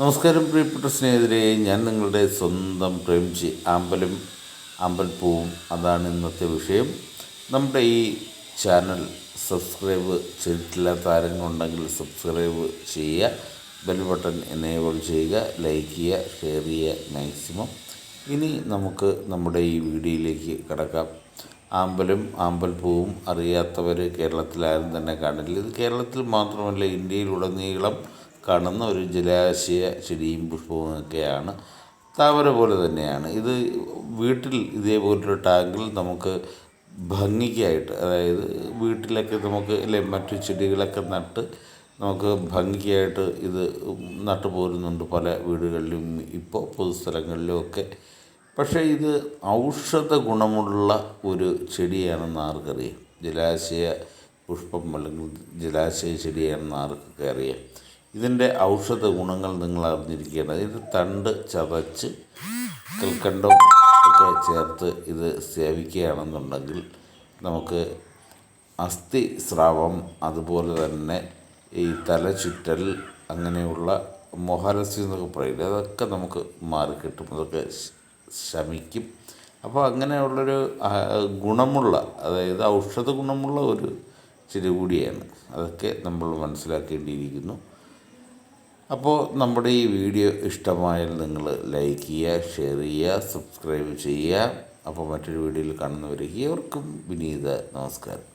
നമസ്കാരം പ്രിയപ്പെട്ട സ്നേഹിതരെ. ഞാൻ നിങ്ങളുടെ സ്വന്തം പ്രേംജി ആമ്പലും അമ്പൽപ്പൂവും. അതാണ് ഇന്നത്തെ വിഷയം. നമ്മുടെ ഈ ചാനൽ സബ്സ്ക്രൈബ് ചെയ്തിട്ടില്ലാത്ത ആരെങ്കിലും സബ്സ്ക്രൈബ് ചെയ്യുക ബെൽ ബട്ടൺ എനേബിൾ ചെയ്യുക ലൈക്ക് ചെയ്യുക ഷെയർ ചെയ്യുക മാക്സിമം. ഇനി നമുക്ക് നമ്മുടെ ഈ വീഡിയോയിലേക്ക് കിടക്കാം. ആമ്പലും ആമ്പൽപ്പൂവും അറിയാത്തവർ കേരളത്തിലാരും തന്നെ കാണില്ല. ഇത് കേരളത്തിൽ മാത്രമല്ല ഇന്ത്യയിലുടനീളം കാണുന്ന ഒരു ജലാശയ ചെടിയും പുഷ്പവും ഒക്കെയാണ് പോലെ തന്നെയാണ്. ഇത് വീട്ടിൽ ഇതേപോലൊരു ടാങ്കിൽ നമുക്ക് ഭംഗിക്കായിട്ട് അതായത് വീട്ടിലൊക്കെ നമുക്ക് അല്ലെ മറ്റു ചെടികളൊക്കെ നട്ട് നമുക്ക് ഭംഗിയായിട്ട് ഇത് നട്ടു പോരുന്നുണ്ട് പല വീടുകളിലും ഇപ്പോൾ പൊതുസ്ഥലങ്ങളിലും ഒക്കെ. പക്ഷേ ഇത് ഔഷധ ഗുണമുള്ള ഒരു ചെടിയാണെന്ന് ആർക്കറിയാം? ജലാശയ പുഷ്പം അല്ലെങ്കിൽ ജലാശയ ചെടിയാണെന്ന് ആർക്കൊക്കെ അറിയാം ഇതിന്റെ ഔഷധ ഗുണങ്ങൾ നിങ്ങൾ അറിഞ്ഞിരിക്കേണ്ടത് ഇത് തണ്ട് ചതച്ച് കൽക്കണ്ടം ഒക്കെ ചേർത്ത് ഇത് സേവിക്കുകയാണെന്നുണ്ടെങ്കിൽ നമുക്ക് അസ്ഥി സ്രാവം അതുപോലെ തന്നെ ഈ തലചുറ്റൽ അങ്ങനെയുള്ള മൊഹാലസ്യം എന്നൊക്കെ പറയില്ല അതൊക്കെ നമുക്ക് മാറിക്കിട്ടും അതൊക്കെ ശമിക്കും. അപ്പോൾ അങ്ങനെയുള്ളൊരു ഗുണമുള്ള അതായത് ഔഷധ ഗുണമുള്ള ഒരു ചിരി കൂടിയാണ്. അതൊക്കെ നമ്മൾ മനസ്സിലാക്കേണ്ടിയിരിക്കുന്നു. അപ്പോൾ നമ്മുടെ ഈ വീഡിയോ ഇഷ്ടമായാൽ നിങ്ങൾ ലൈക്ക് ചെയ്യുക ഷെയർ ചെയ്യുക സബ്സ്ക്രൈബ് ചെയ്യുക. അപ്പോൾ മറ്റൊരു വീഡിയോയിൽ കാണുന്നവരെ ഏവർക്കും വിനീത നമസ്കാരം.